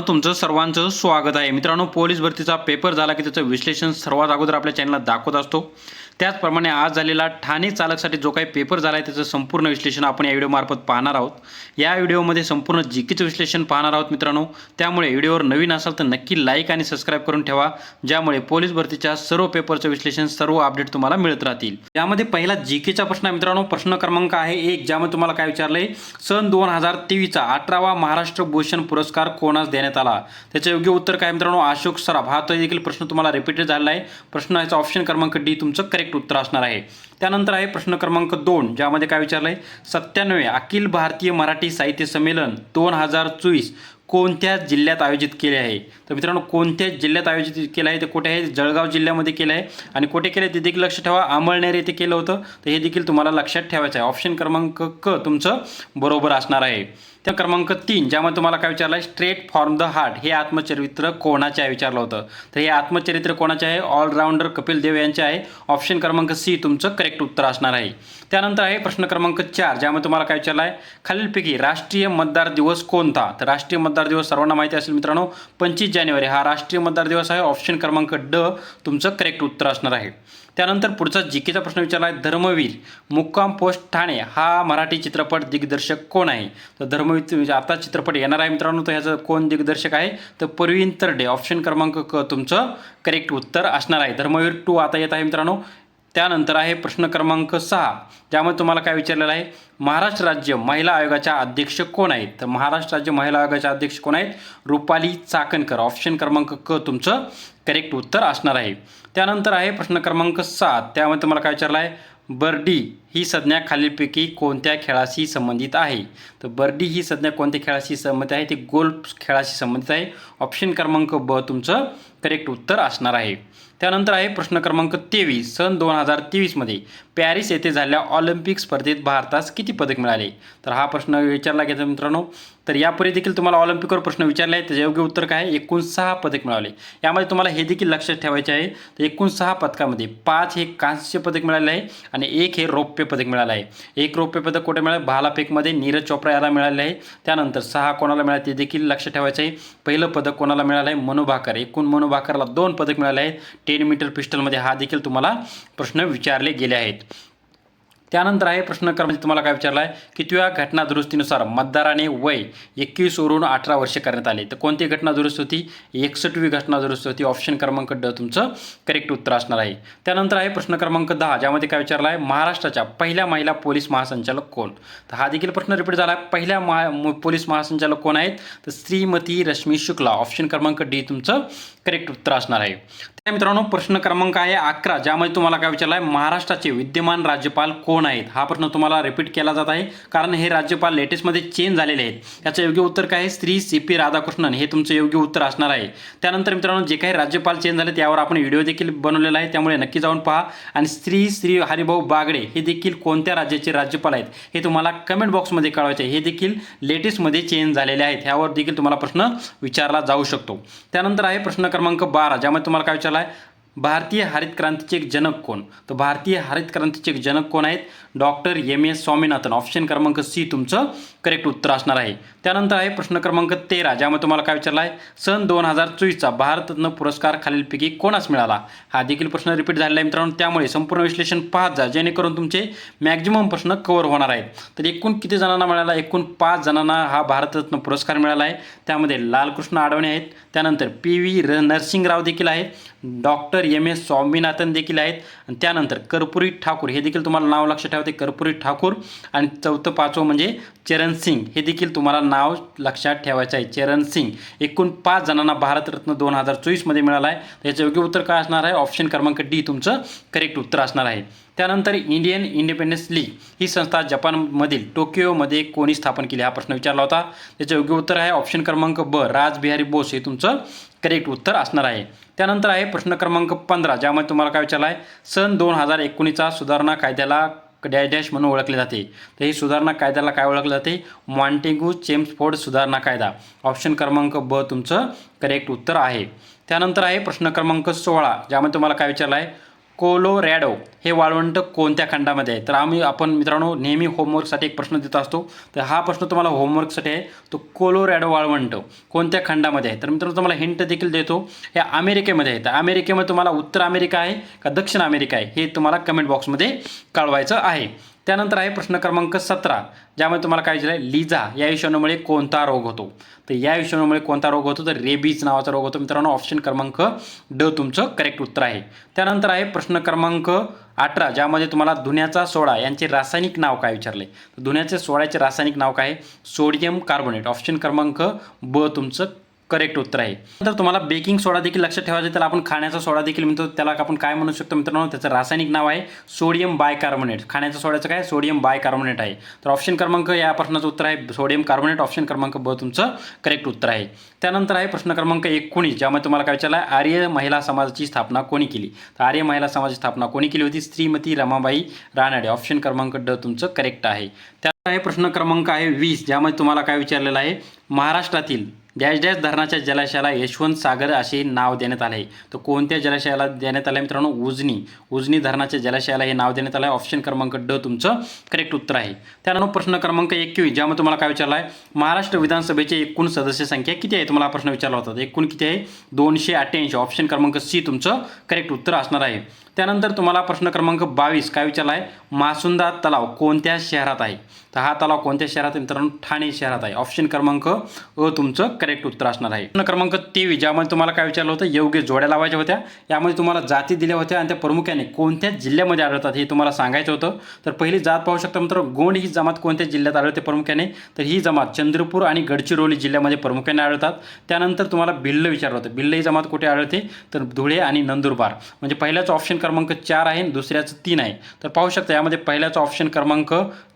तुमचं सर्वांचं स्वागत आहे. मित्रांनो पोलीस भरतीचा पेपर झाला की त्याचं विश्लेषण सर्वात अगोदर आपल्या चॅनलला दाखवत असतो. त्याचप्रमाणे आज झालेला ठाणे चालकसाठी जो काही पेपर झाला आहे त्याचं संपूर्ण विश्लेषण आपण या व्हिडिओमार्फत पाहणार आहोत. या व्हिडिओमध्ये संपूर्ण जीकेचं विश्लेषण पाहणार आहोत मित्रांनो. त्यामुळे व्हिडिओवर नवीन असाल तर नक्की लाईक आणि सबस्क्राईब करून ठेवा ज्यामुळे पोलीस भरतीच्या सर्व पेपरचं विश्लेषण सर्व अपडेट तुम्हाला मिळत राहतील. यामध्ये पहिला जीकेचा प्रश्न आहे मित्रांनो. प्रश्न क्रमांक आहे एक ज्यामध्ये तुम्हाला काय विचारलंय? सन दोन हजार तेवीसचा अठरावा महाराष्ट्र भूषण पुरस्कार कोणास देण्यात आला? त्याचं योग्य उत्तर काय मित्रांनो? अशोक सराफ. हा तो देखील प्रश्न तुम्हाला रिपीटेड झालेला आहे. प्रश्न याचा ऑप्शन क्रमांक डी तुमचं करेक्ट उत्तर असणार आहे. त्यानंतर आहे प्रश्न क्रमांक दोन ज्यामध्ये काय विचारलं आहे. सत्त्याण्णवे अखिल भारतीय मराठी साहित्य संमेलन दोन हजार चोवीस कोणत्या जिल्ह्यात आयोजित केले आहे? तर मित्रांनो कोणत्या जिल्ह्यात आयोजित केलं आहे? ते कुठे आहे? जळगाव जिल्ह्यामध्ये केलं आहे. आणि कुठे केलं आहे? ते देखील लक्ष ठेवा. अमळनेर येथे केलं होतं. तर हे देखील तुम्हाला लक्षात ठेवायचं आहे. ऑप्शन क्रमांक क तुमचं बरोबर असणार आहे. त्या क्रमांक तीन ज्यामध्ये तुम्हाला काय विचारलं आहे? स्ट्रेट फॉर्म द हार्ट हे आत्मचरित्र कोणाचे आहे विचारलं होतं? तर हे आत्मचरित्र कोणाचे आहे? ऑलराऊंडर कपिल देव यांचे आहे. ऑप्शन क्रमांक सी तुमचं करेक्ट उत्तर असणार आहे. त्यानंतर आहे प्रश्न क्रमांक चार ज्यामध्ये तुम्हाला काय विचारलं आहे? खालीलपैकी राष्ट्रीय मतदार दिवस कोणता? तर राष्ट्रीय मतदार दिवस सर्वांना माहिती असेल मित्रांनो पंचवीस जानेवारी. हा राष्ट्रीय मतदार दिवस आहे. ऑप्शन क्रमांक ड तुमचं करेक्ट उत्तर असणार आहे. त्यानंतर पुढचा जीकेचा प्रश्न विचारला आहे. धर्मवीर मुक्काम पोस्ट ठाणे हा मराठी चित्रपट दिग्दर्शक कोण आहे? तर धर्मवीर म्हणजे आता चित्रपट येणार आहे मित्रांनो तर ह्याचं कोण दिग्दर्शक आहे? तर परवीन तरडे ऑप्शन क्रमांक क तुमचं करेक्ट उत्तर असणार आहे. धर्मवीर टू आता येत आहे मित्रांनो. त्यानंतर आहे प्रश्न क्रमांक सहा ज्यामध्ये तुम्हाला काय विचारलेलं आहे? महाराष्ट्र राज्य महिला आयोगाच्या अध्यक्ष कोण आहेत? तर महाराष्ट्र राज्य महिला आयोगाच्या अध्यक्ष कोण आहेत? रुपाली चाकणकर. ऑप्शन क्रमांक क तुमचं करेक्ट उत्तर असणार आहे. त्यानंतर आहे प्रश्न क्रमांक सात त्यामध्ये तुम्हाला काय विचारलं आहे? बर्डी ही संज्ञा खालीलपैकी कोणत्या खेळाशी संबंधित आहे? तर बर्डी ही संज्ञा कोणत्या खेळाशी संबंधित आहे? ती गोल्फ खेळाशी संबंधित आहे. ऑप्शन क्रमांक ब तुमचं करेक्ट उत्तर असणार आहे. त्यानंतर आहे प्रश्न क्रमांक तेवीस. सन दोन हजार तेवीसमध्ये पॅरिस येथे झालेल्या ऑलिम्पिक स्पर्धेत भारतास किती पदक मिळाले? तर हा प्रश्न विचारला गेला मित्रांनो. तर यापूर्वी देखील तुम्हाला ऑलिम्पिकवर प्रश्न विचारले आहे त्याचे योग्य उत्तर काय एकूण सहा पदक मिळाले. यामध्ये तुम्हाला हे देखील लक्षात ठेवायचे आहे तर एकूण सहा पदकामध्ये पाच हे कांस्य पदक मिळाले आहे आणि एक हे रौप्य पदक मिळालं आहे. एक रौप्य पदक कुठे मिळालं? भालाफेकमध्ये नीरज चोप्रा याला मिळाले आहे. त्यानंतर सहा कोणाला मिळाले ते देखील लक्षात ठेवायचं आहे. पहिलं पदक कोणाला मिळालं आहे? मनोभाकर एकूण मनुभाकरला दोन पदक मिळाले आहेत टेन मीटर पिस्टलमध्ये हा देखील तुम्हाला प्रश्न विचारले गेले आहेत. त्यानंतर आहे प्रश्न क्रमांक तुम्हाला काय विचारला आहे कितव्या घटना दुरुस्तीनुसार मतदाराने वय एकवीसवरून अठरा वर्षे करण्यात आले. तर कोणती घटना दुरुस्त होती? एकसष्टवी घटना दुरुस्त होती. ऑप्शन क्रमांक ड तुमचं करेक्ट उत्तर असणार आहे. त्यानंतर आहे प्रश्न क्रमांक दहा ज्यामध्ये काय विचारला आहे? महाराष्ट्राच्या पहिल्या महिला पोलीस महासंचालक कोण? तर हा देखील प्रश्न रिपीट झाला. आहे पहिल्या महा मु- पोलीस महासंचालक कोण आहेत? तर श्रीमती रश्मी शुक्ला. ऑप्शन क्रमांक डी तुमचं करेक्ट उत्तर असणार आहे. त्या मित्रांनो प्रश्न क्रमांक आहे अकरा ज्यामध्ये तुम्हाला काय विचारलं आहे महाराष्ट्राचे विद्यमान राज्यपाल कोण आहेत? हा प्रश्न तुम्हाला रिपीट केला जात आहे कारण हे राज्यपाल लेटेस्टमध्ये चेंज झालेले आहेत. याचं योग्य उत्तर काय आहे? Shri C P Radhakrishnan. हे तुमचं योग्य उत्तर असणार आहे. त्यानंतर मित्रांनो जे काही राज्यपाल चेंज झाले त्यावर आपण व्हिडिओ देखील बनवलेला आहे. त्यामुळे नक्की जाऊन पहा. आणि श्री श्री हरिभाऊ बागडे हे देखील कोणत्या राज्याचे राज्यपाल आहेत? हे तुम्हाला कमेंट बॉक्समध्ये कळवायचे हे देखील लेटेस्टमध्ये चेंज झालेले आहेत. ह्यावर देखील तुम्हाला प्रश्न विचारला जाऊ शकतो. त्यानंतर आहे प्रश्न क्रमांक बारा ज्यामध्ये तुम्हाला काय विचारला आहे? भारतीय हरित क्रांतीचे एक जनक कोण? तर भारतीय हरित क्रांतीचे एक जनक कोण आहेत? Doctor M S Swaminathan. Option क्रमांक सी तुमचं करेक्ट उत्तर असणार आहे. त्यानंतर आहे प्रश्न क्रमांक तेरा ज्यामध्ये तुम्हाला काय विचारला आहे? सन दोन हजार चोवीसचा भारतरत्न पुरस्कार खालीलपैकी कोणास मिळाला? हा देखील प्रश्न रिपीट झालेला आहे मित्रांनो. त्यामुळे संपूर्ण विश्लेषण पाहत जा जेणेकरून तुमचे मॅक्झिमम प्रश्न कव्हर होणार आहेत. तर एकूण किती जणांना मिळाला? एकूण पाच जणांना हा भारतरत्न पुरस्कार मिळाला आहे. त्यामध्ये लालकृष्ण आडवणे आहेत. त्यानंतर पी व्ही र नरसिंगराव देखील आहेत. डॉक्टर एम एस स्वामीनाथन देखील आहेत. आणि त्यानंतर कर्पुरी ठाकूर हे देखील तुम्हाला नाव लक्षात ते कर्पुरी ठाकूर आणि चौथं पाचवं म्हणजे चरण सिंग. हे देखील तुम्हाला नाव लक्षात ठेवायचं आहे. चरण सिंग. एकूण पाच जणांना भारतरत्न दोन हजार चोवीसमध्ये मिळाला आहे. त्याचं योग्य उत्तर काय असणार आहे? ऑप्शन क्रमांक डी तुमचं करेक्ट उत्तर असणार आहे. त्यानंतर इंडियन इंडिपेंडन्स लीग. ही संस्था जपानमधील टोकियोमध्ये कोणी स्थापन केली? हा प्रश्न विचारला होता. त्याचं योग्य उत्तर आहे ऑप्शन क्रमांक ब. राजबिहारी बोस. हे तुमचं करेक्ट उत्तर असणार आहे. त्यानंतर आहे प्रश्न क्रमांक पंधरा ज्यामध्ये तुम्हाला काय विचारला आहे? सन दोन हजार एकोणीसचा सुधारणा कायद्याला डॅश डॅश म्हणून ओळखले जाते. तर ही सुधारणा कायद्याला काय ओळखलं जाते? मॉन्टेगू चेम्सफोर्ड सुधारणा कायदा. ऑप्शन क्रमांक ब तुमचं करेक्ट उत्तर आहे. त्यानंतर आहे प्रश्न क्रमांक सोळा ज्यामध्ये तुम्हाला काय विचारलं आहे? कोलोरॅडो हे वाळवंट कोणत्या खंडामध्ये आहे? तर आम्ही आपण मित्रांनो नेहमी होमवर्कसाठी एक प्रश्न देत असतो. तर हा प्रश्न तुम्हाला होमवर्कसाठी आहे. तो कोलोरॅडो वाळवंट कोणत्या खंडामध्ये आहे? तर मित्रांनो तुम्हाला हिंट देखील देतो. हे अमेरिकेमध्ये आहे. तर अमेरिकेमध्ये तुम्हाला उत्तर अमेरिका आहे का दक्षिण अमेरिका आहे? हे तुम्हाला कमेंट बॉक्समध्ये कळवायचं आहे. त्यानंतर आहे प्रश्न क्रमांक सतरा ज्यामध्ये तुम्हाला काय विचारलं आहे लिझा. या विषाणूमुळे कोणता रोग होतो? तर या विषाणूमुळे कोणता रोग होतो? तर रेबीज नावाचा रोग होतो. मित्रांनो ऑप्शन क्रमांक ड तुमचं करेक्ट उत्तर आहे. त्यानंतर आहे प्रश्न क्रमांक अठरा ज्यामध्ये तुम्हाला धुण्याचा सोडा यांचे रासायनिक नाव काय विचारले? तर धुण्याचे सोड्याचे रासायनिक नाव काय आहे? Sodium carbonate. ऑप्शन क्रमांक ब तुमचं करेक्ट उत्तर आहे. नंतर तुम्हाला बेकिंग सोडा देखील लक्षात ठेवायचं त्याला आपण खाण्याचा सोडा देखील म्हणतो. त्याला आपण काय म्हणू शकतो मित्रांनो? त्याचं रासायनिक नाव आहे सोडियम बायकार्बोनेट खाण्याचा सोड्याचं काय? सोडियम बायकार्बोनेट आहे. तर ऑप्शन क्रमांक या प्रश्नाचं उत्तर आहे. सोडियम कार्बोनेट ऑप्शन क्रमांक ब तुमचं करेक्ट उत्तर आहे. त्यानंतर आहे प्रश्न क्रमांक एकोणीस ज्यामध्ये तुम्हाला काय विचारलं आहे? आर्य महिला समाजाची स्थापना कोणी केली? तर आर्य महिला समाजाची स्थापना कोणी केली होती? श्रीमती रमाबाई रानडे. ऑप्शन क्रमांक ड तुमचं करेक्ट आहे. त्यानंतर आहे प्रश्न क्रमांक आहे वीस ज्यामध्ये तुम्हाला काय विचारलेलं आहे? महाराष्ट्रातील डॅश डॅश धरणाच्या जलाशयाला यशवंत सागर असे नाव देण्यात आले. आहे तर कोणत्या जलाशयाला देण्यात आलं आहे मित्रांनो? उजनी. उजनी धरणाच्या जलाशयाला हे नाव देण्यात आलं आहे ऑप्शन क्रमांक ड तुमचं करेक्ट उत्तर आहे. त्यानंतर प्रश्न क्रमांक एकवीस ज्यामध्ये तुम्हाला काय विचारला आहे महाराष्ट्र विधानसभेचे एकूण सदस्य संख्या किती आहे? तुम्हाला प्रश्न विचारला होता. तर एकूण किती आहे? दोनशे अठ्ठ्याऐंशी. ऑप्शन क्रमांक सी तुमचं करेक्ट उत्तर असणार आहे. त्यानंतर तुम्हाला प्रश्न क्रमांक बावीस काय विचारला आहे मासुंदा तलाव कोणत्या शहरात आहे? तर हा तलाव कोणत्या शहरात मित्रांनो? ठाणे शहरात आहे. ऑप्शन क्रमांक अ तुमचं करेक्ट उत्तर असणार आहे. प्रश्न क्रमांक तेवीस ज्यामध्ये तुम्हाला काय विचारलं होतं? योग्य जोड्या लावायच्या होत्या. यामध्ये तुम्हाला जाती दिल्या होत्या आणि त्या प्रमुख्याने कोणत्या जिल्ह्यामध्ये आढळतात हे तुम्हाला सांगायचं होतं. तर पहिली जात पाहू शकता मित्र गोंड ही जमात कोणत्या जिल्ह्यात आढळते प्रमुख्याने? तर ही जमात चंद्रपूर आणि गडचिरोली जिल्ह्यामध्ये प्रमुख्याने आढळतात. त्यानंतर तुम्हाला भिल्ल विचारलं होतं. भिल्ल ही जमात कुठे आढळते? तर धुळे आणि नंदुरबार. म्हणजे पहिल्याच ऑप्शन क्रमांक चार आहे दुसऱ्याचं तीन आहे. तर पाहू शकता यामध्ये पहिल्याचा ऑप्शन क्रमांक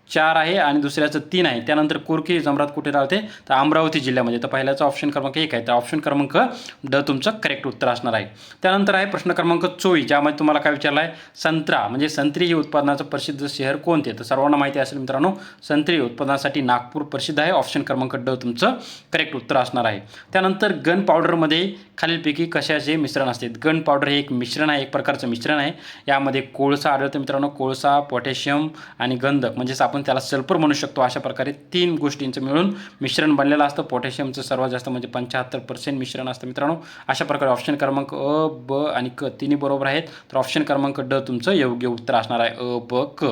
चार आहे आणि दुसऱ्याचं तीन आहे. त्यानंतर कुर्की जमरात कुठे राहते? तर अमरावती जिल्ह्यामध्ये. तर पहिल्याचा ऑप्शन क्रमांक एक आहे. तर ऑप्शन क्रमांक ड तुमचं करेक्ट उत्तर असणार आहे. त्यानंतर आहे प्रश्न क्रमांक चोवीस ज्यामध्ये तुम्हाला काय विचारलं आहे? संत्रा म्हणजे संत्री ही उत्पादनाचं प्रसिद्ध शहर कोणते? तर सर्वांना माहिती असेल मित्रांनो संत्री उत्पादनासाठी नागपूर प्रसिद्ध आहे. ऑप्शन क्रमांक ड तुमचं करेक्ट उत्तर असणार आहे. त्यानंतर गन पावडरमध्ये खालीलपैकी कशाचे मिश्रण असते? गन पावडर हे एक मिश्रण आहे एक प्रकारचं मिश्रण आहे. यामध्ये कोळसा आढळतं मित्रांनो. कोळसा पोटॅशियम आणि गंधक म्हणजेच आपण त्याला सल्फर म्हणू शकतो. अशा प्रकारे तीन गोष्टींचं मिळून मिश्रण बनलेलं असतं. पोटॅशियमचं सर्वात जास्त म्हणजे पंच्याहत्तर पर्सेंट मिश्रण असतं मित्रांनो. अशा प्रकारे ऑप्शन क्रमांक अ ब आणि क तिन्ही बरोबर आहेत. तर ऑप्शन क्रमांक ड तुमचं योग्य उत्तर असणार आहे. अ ब क.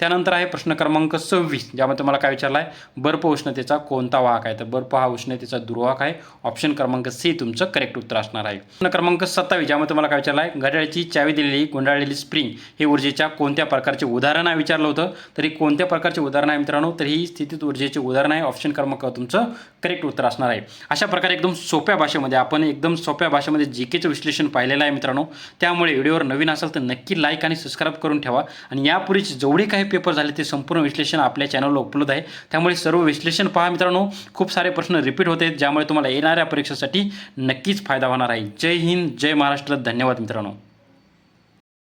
त्यानंतर आहे प्रश्न क्रमांक सव्वीस ज्यामध्ये तुम्हाला काय विचारला आहे? बर्फ उष्णतेचा कोणता वाहक आहे? तर बर्फ हा उष्णतेचा दुर्वाहक आहे. ऑप्शन क्रमांक सी तुमचं करेक्ट उत्तर असणार आहे. प्रश्न क्रमांक सत्तावीस ज्यामध्ये तुम्हाला काय विचारला आहे? घड्याळाची चावी दिलेली गुंडाळलेली स्प्रिंग हे ऊर्जेच्या कोणत्या प्रकारचे उदाहरण विचारलं होतं. तरी कोणत्या प्रकारचे उदाहरण आहे मित्रांनो तर ही स्थितीत ऊर्जेचे उदाहरण आहे. ऑप्शन क्रमांक तुमचं करेक्ट उत्तर असणार आहे. अशा प्रकारे एकदम सोप्या भाषेमध्ये आपण एकदम सोप्या भाषेमध्ये जी केचं विश्लेषण पाहिलेलं आहे मित्रांनो. त्यामुळे व्हिडिओवर नवीन असाल तर नक्की लाईक आणि सबस्क्राईब करून ठेवा. आणि यापूर्वीचे जेवढे काही पेपर झाले ते संपूर्ण विश्लेषण आपल्या चॅनलवर उपलब्ध आहे. त्यामुळे सर्व विश्लेषण पहा मित्रांनो. खूप सारे प्रश्न रिपीट होते ज्यामुळे तुम्हाला येणाऱ्या परीक्षेसाठी नक्कीच फायदा होणार आहे. जय हिंद जय महाराष्ट्र. धन्यवाद मित्रांनो.